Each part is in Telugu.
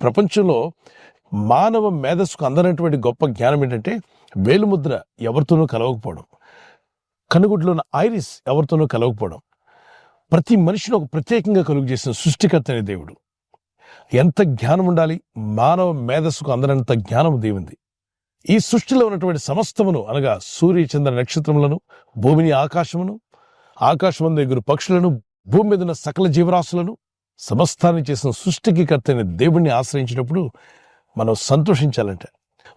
ప్రపంచంలో మానవ మేధస్సుకు అందనటువంటి గొప్ప జ్ఞానం ఏంటంటే వేలుముద్ర ఎవరితోనూ కలవకపోవడం కనుగుడ్లో ఉన్న ఐరిస్ ఎవరితోనూ కలవకపోవడం ప్రతి మనిషిని ఒక ప్రత్యేకంగా కలుగు చేసిన సృష్టికర్త అనే దేవుడు. ఎంత జ్ఞానం ఉండాలి మానవ మేధస్సుకు అందనంత జ్ఞానం దేవుంది ఈ సృష్టిలో ఉన్నటువంటి సమస్తమును అనగా సూర్య చంద్ర నక్షత్రములను భూమిని ఆకాశమును ఆకాశమందు ఎగురు పక్షులను భూమి మీద ఉన్న సకల జీవరాశులను సమస్తాన్ని చేసిన సృష్టికి కర్తైన దేవుణ్ణి ఆశ్రయించినప్పుడు మనం సంతోషించాలంట.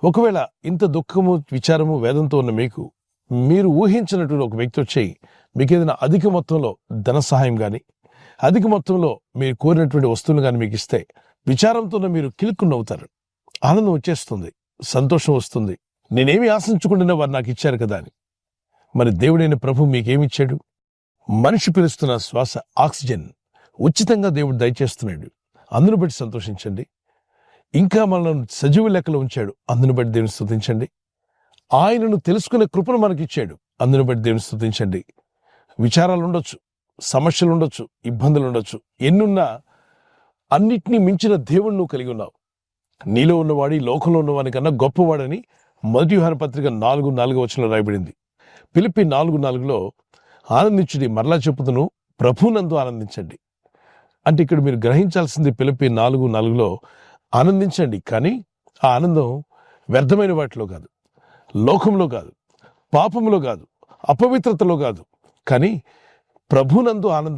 ఒకవేళ ఇంత దుఃఖము విచారము వేదంతో ఉన్న మీకు మీరు ఊహించినటువంటి ఒక వ్యక్తి వచ్చి మీకు ఏదైనా అధిక మొత్తంలో ధన సహాయం కానీ అధిక మొత్తంలో మీరు కోరినటువంటి వస్తువులు కానీ మీకు ఇస్తే విచారంతో ఉన్న మీరు కిలుక్కు నవ్వుతారు ఆనందం వచ్చేస్తుంది సంతోషం వస్తుంది. నేనేమి ఆశించకుండా వారు నాకు ఇచ్చారు కదా అని. మరి దేవుడైన ప్రభు మీకేమిచ్చాడు మనిషి పిలుస్తున్న శ్వాస ఆక్సిజన్. ఉచితంగా దేవుడు దయచేస్తున్నాడు. అందును బట్టి సంతోషించండి. ఇంకా మనల్ని సజీవ లెక్కలో ఉంచాడు. అందును బట్టి దేవుని స్థుతించండి ఆయనను తెలుసుకునే కృపను మనకిచ్చాడు. అందును బట్టి దేవుని స్థుతించండి విచారాలు ఉండొచ్చు సమస్యలు ఉండొచ్చు ఇబ్బందులు ఉండొచ్చు. ఎన్నున్నా అన్నిటినీ మించిన దేవుణ్ణి నువ్వు కలిగి ఉన్నావు. నీలో ఉన్నవాడి లోకంలో ఉన్నవాని కన్నా గొప్పవాడని మొదటి యోహాను పత్రిక నాలుగు నాలుగు వచనంలో రాయబడింది. పిలిపి నాలుగు నాలుగులో ఆనందించుడి మరలా చెప్పుతును ప్రభునందు ఆనందించండి. అంటే ఇక్కడ మీరు గ్రహించాల్సింది పిలిపి నాలుగు నాలుగులో ఆనందించండి కానీ ఆ ఆనందం వ్యర్థమైన వాటిలో కాదు. లోకంలో కాదు పాపంలో కాదు అపవిత్రతలో కాదు కానీ ప్రభునందు ఆనందం